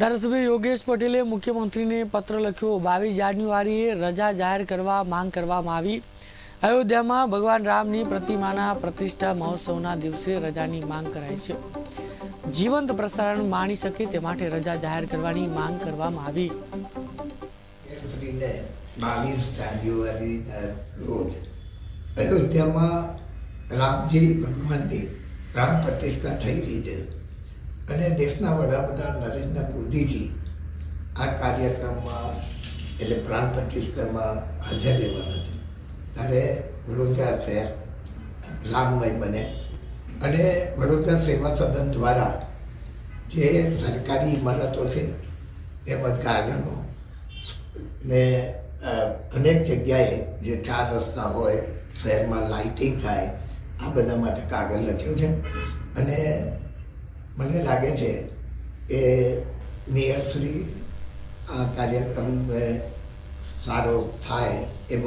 ધારાસભ્ય યોગેશ પટેલે મુખ્યમંત્રીને પત્ર લખ્યો, બાવીસ જાન્યુઆરીએ રજા જાહેર કરવા માંગ કરવામાં આવી. અયોધ્યામાં ભગવાન રામની પ્રતિમાના પ્રતિષ્ઠા મહોત્સવના દિવસે રજાની માંગ કરાઈ છે. જીવંત પ્રસારણ માણી શકે તે માટે રજા જાહેર કરવાની માંગ કરવામાં આવી. બાવીસ જાન્યુઆરીના રોજ અયોધ્યામાં રામજી ભગવાનની પ્રાણ પ્રતિષ્ઠા થઈ રહી છે. અને દેશના વડાપ્રધાન નરેન્દ્ર મોદીજી આ કાર્યક્રમમાં એટલે પ્રાણ પ્રતિષ્ઠામાં હાજર રહેવાના છે. ત્યારે વડોદરા શહેર રામમય બને અને વડોદરા સેવા સદન દ્વારા જે સરકારી ઇમારતો છે, તેમજ ગાર્ડનો ને અનેક જગ્યાએ જે ચાર રસ્તા હોય, શહેરમાં લાઇટિંગ થાય, આ બધા માટે કાગળ લખ્યું છે. અને મને લાગે છે કે મેયરશ્રી આ કાર્યક્રમ સારો થાય એ